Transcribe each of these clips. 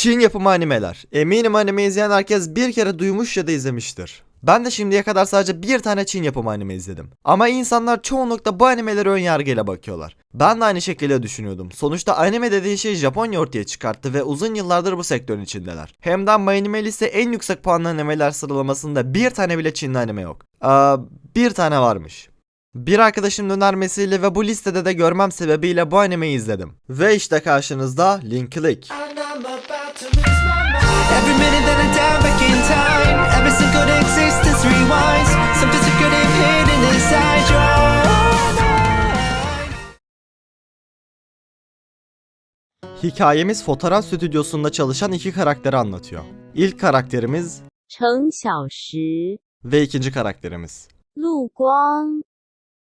Çin yapımı animeler. Eminim anime izleyen herkes bir kere duymuş ya da izlemiştir. Ben de şimdiye kadar sadece bir tane Çin yapımı anime izledim. Ama insanlar çoğunlukla bu animelere ön yargıyla bakıyorlar. Ben de aynı şekilde düşünüyordum. Sonuçta anime dediği şey Japonya ortaya çıkarttı ve uzun yıllardır bu sektörün içindeler. Hem de My Anime Liste en yüksek puanlı animeler sıralamasında bir tane bile Çinli anime yok. Aa, bir tane varmış. Bir arkadaşımın önermesiyle ve bu listede de görmem sebebiyle bu animeyi izledim. Ve işte karşınızda Link Click. Every minute that I dial back in time, every single existence rewinds. Something secretive hidden inside your mind. Hikayemiz fotoğraf stüdyosunda çalışan iki karakteri anlatıyor. İlk karakterimiz Cheng Xiaoshi ve ikinci karakterimiz Lu Guang.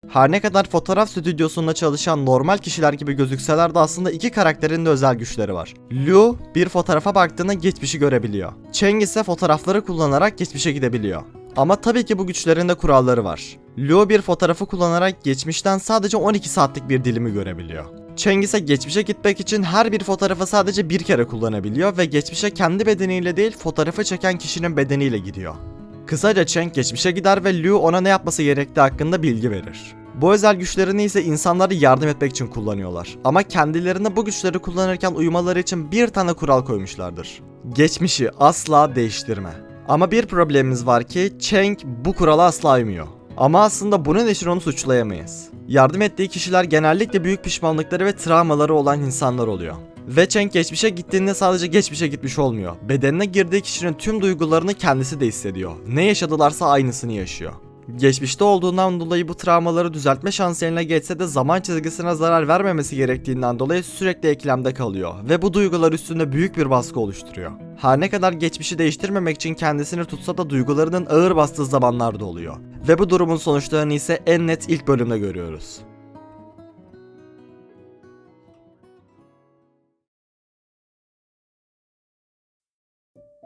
Her ne kadar fotoğraf stüdyosunda çalışan normal kişiler gibi gözükseler de aslında iki karakterin de özel güçleri var. Liu bir fotoğrafa baktığında geçmişi görebiliyor. Cheng ise fotoğrafları kullanarak geçmişe gidebiliyor. Ama tabii ki bu güçlerin de kuralları var. Liu bir fotoğrafı kullanarak geçmişten sadece 12 saatlik bir dilimi görebiliyor. Cheng ise geçmişe gitmek için her bir fotoğrafı sadece bir kere kullanabiliyor ve geçmişe kendi bedeniyle değil fotoğrafı çeken kişinin bedeniyle gidiyor. Kısaca Cheng geçmişe gider ve Liu ona ne yapması gerektiği hakkında bilgi verir. Bu özel güçlerini ise insanlara yardım etmek için kullanıyorlar. Ama kendilerine bu güçleri kullanırken uyumaları için bir tane kural koymuşlardır. Geçmişi asla değiştirme. Ama bir problemimiz var ki Cheng bu kurala asla uymuyor. Ama aslında bunun için onu suçlayamayız. Yardım ettiği kişiler genellikle büyük pişmanlıkları ve travmaları olan insanlar oluyor. Ve Cheng geçmişe gittiğinde sadece geçmişe gitmiş olmuyor. Bedenine girdiği kişinin tüm duygularını kendisi de hissediyor. Ne yaşadılarsa aynısını yaşıyor. Geçmişte olduğundan dolayı bu travmaları düzeltme şansı eline geçse de zaman çizgisine zarar vermemesi gerektiğinden dolayı sürekli eklemde kalıyor ve bu duygular üstünde büyük bir baskı oluşturuyor. Her ne kadar geçmişi değiştirmemek için kendisini tutsa da duygularının ağır bastığı zamanlar da oluyor. Ve bu durumun sonuçlarını ise en net ilk bölümde görüyoruz.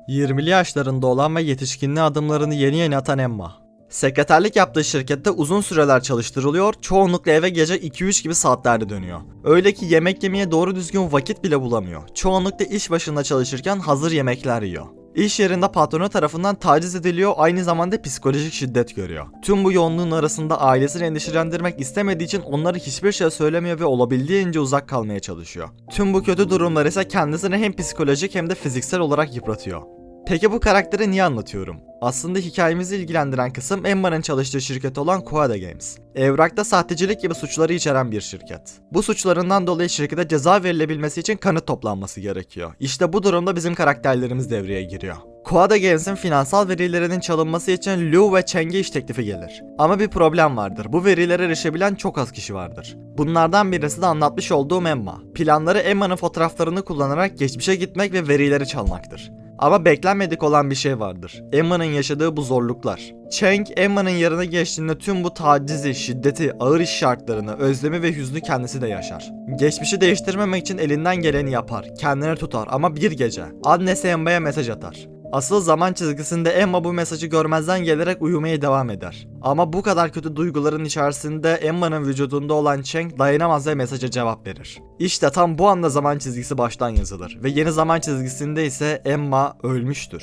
...20'li yaşlarında olan ve yetişkinliğe adımlarını yeni yeni atan Emma. Sekreterlik yaptığı şirkette uzun süreler çalıştırılıyor, çoğunlukla eve gece 2-3 gibi saatlerde dönüyor. Öyle ki yemek yemeye doğru düzgün vakit bile bulamıyor. Çoğunlukla iş başında çalışırken hazır yemekler yiyor. İş yerinde patronu tarafından taciz ediliyor, aynı zamanda psikolojik şiddet görüyor. Tüm bu yoğunluğun arasında ailesini endişelendirmek istemediği için onlara hiçbir şey söylemiyor ve olabildiğince uzak kalmaya çalışıyor. Tüm bu kötü durumlar ise kendisini hem psikolojik hem de fiziksel olarak yıpratıyor. Peki bu karakteri niye anlatıyorum? Aslında hikayemizi ilgilendiren kısım Emma'nın çalıştığı şirket olan Koada Games. Evrakta sahtecilik gibi suçları içeren bir şirket. Bu suçlarından dolayı şirkete ceza verilebilmesi için kanıt toplanması gerekiyor. İşte bu durumda bizim karakterlerimiz devreye giriyor. Koada Games'in finansal verilerinin çalınması için Liu ve Cheng'e iş teklifi gelir. Ama bir problem vardır. Bu verilere erişebilen çok az kişi vardır. Bunlardan birisi de anlatmış olduğum Emma. Planları Emma'nın fotoğraflarını kullanarak geçmişe gitmek ve verileri çalmaktır. Ama beklenmedik olan bir şey vardır. Emma'nın yaşadığı bu zorluklar. Cheng, Emma'nın yerine geçtiğinde tüm bu tacizi, şiddeti, ağır iş şartlarını, özlemi ve hüznü kendisi de yaşar. Geçmişi değiştirmemek için elinden geleni yapar, kendini tutar ama bir gece annesi Emma'ya mesaj atar. Asıl zaman çizgisinde Emma bu mesajı görmezden gelerek uyumaya devam eder. Ama bu kadar kötü duyguların içerisinde Emma'nın vücudunda olan Cheng dayanamaz ve mesaja cevap verir. İşte tam bu anda zaman çizgisi baştan yazılır ve yeni zaman çizgisinde ise Emma ölmüştür.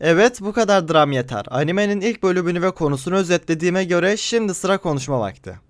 Evet bu kadar dram yeter. Animenin ilk bölümünü ve konusunu özetlediğime göre şimdi sıra konuşma vakti.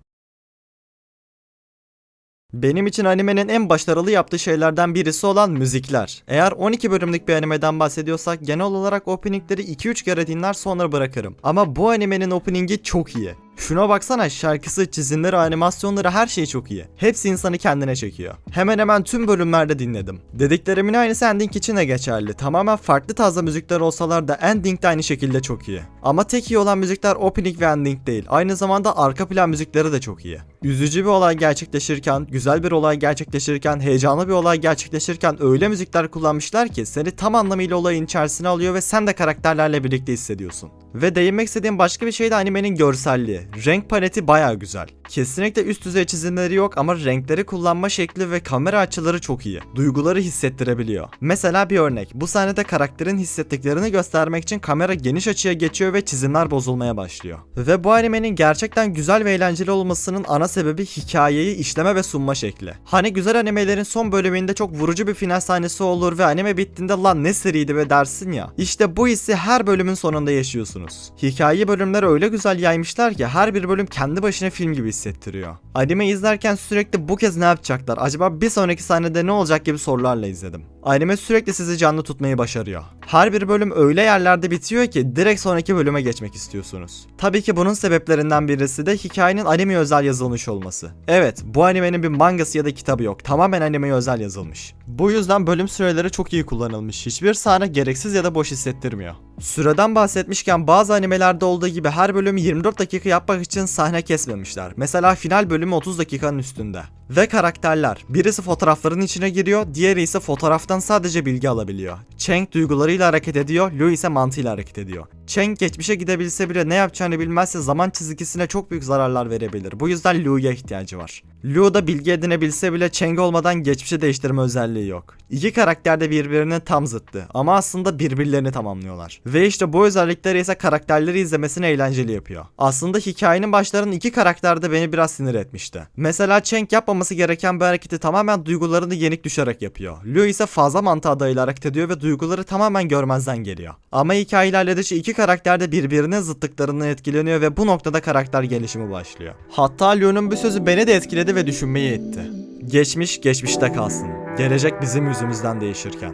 Benim için animenin en başarılı yaptığı şeylerden birisi olan müzikler. Eğer 12 bölümlük bir animeden bahsediyorsak genel olarak openingleri 2-3 kere dinler sonra bırakırım. Ama bu animenin openingi çok iyi. Şuna baksana şarkısı, çizimleri, animasyonları her şey çok iyi. Hepsi insanı kendine çekiyor. Hemen hemen tüm bölümlerde dinledim. Dediklerimin aynısı ending için de geçerli. Tamamen farklı tarzda müzikler olsalar da ending de aynı şekilde çok iyi. Ama tek iyi olan müzikler opening ve ending değil. Aynı zamanda arka plan müzikleri de çok iyi. Üzücü bir olay gerçekleşirken, güzel bir olay gerçekleşirken, heyecanlı bir olay gerçekleşirken öyle müzikler kullanmışlar ki seni tam anlamıyla olayın içerisine alıyor ve sen de karakterlerle birlikte hissediyorsun. Ve değinmek istediğim başka bir şey de animenin görselliği. Renk paleti baya güzel. Kesinlikle üst düzey çizimleri yok ama renkleri kullanma şekli ve kamera açıları çok iyi. Duyguları hissettirebiliyor. Mesela bir örnek. Bu sahnede karakterin hissettiklerini göstermek için kamera geniş açıya geçiyor ve çizimler bozulmaya başlıyor. Ve bu animenin gerçekten güzel ve eğlenceli olmasının ana sebebi hikayeyi işleme ve sunma şekli. Hani güzel animelerin son bölümünde çok vurucu bir final sahnesi olur ve anime bittiğinde lan ne seriydi ve dersin ya. İşte bu hissi her bölümün sonunda yaşıyorsunuz. Hikaye bölümleri öyle güzel yaymışlar ki her bir bölüm kendi başına film gibi hissettiriyor. Anime izlerken sürekli bu kez ne yapacaklar? Acaba bir sonraki sahnede ne olacak gibi sorularla izledim. Anime sürekli sizi canlı tutmayı başarıyor. Her bir bölüm öyle yerlerde bitiyor ki direkt sonraki bölüme geçmek istiyorsunuz. Tabii ki bunun sebeplerinden birisi de hikayenin anime özel yazılmış olması. Evet, bu animenin bir mangası ya da kitabı yok. Tamamen animeye özel yazılmış. Bu yüzden bölüm süreleri çok iyi kullanılmış. Hiçbir sahne gereksiz ya da boş hissettirmiyor. Süreden bahsetmişken bazı animelerde olduğu gibi her bölümü 24 dakika yapmak için sahne kesmemişler. Mesela final bölümü 30 dakikanın üstünde. Ve karakterler. Birisi fotoğrafların içine giriyor, diğeri ise fotoğraftan sadece bilgi alabiliyor. Cheng duygularıyla hareket ediyor, Liu ise mantığıyla hareket ediyor. Cheng geçmişe gidebilse bile ne yapacağını bilmezse zaman çizgisine çok büyük zararlar verebilir. Bu yüzden Liu'ya ihtiyacı var. Liu da bilgi edinebilse bile Cheng olmadan geçmişe değiştirme özelliği yok. İki karakter de birbirinin tam zıttı ama aslında birbirlerini tamamlıyorlar. Ve işte bu özellikleri ise karakterleri izlemesini eğlenceli yapıyor. Aslında hikayenin başlarının iki karakter de beni biraz sinir etmişti. Mesela Cheng yapmaması gereken bir hareketi tamamen duygularını yenik düşerek yapıyor. Liu ise fazla mantığa dayalı hareket ediyor ve duyguları tamamen görmezden geliyor. Ama hikaye ilerledikçe iki karakter de birbirinin zıttıklarından etkileniyor ve bu noktada karakter gelişimi başlıyor. Hatta Liu'nun bu sözü beni de etkiledi ve düşünmeyi itti. Geçmiş geçmişte kalsın. Gelecek bizim yüzümüzden değişirken.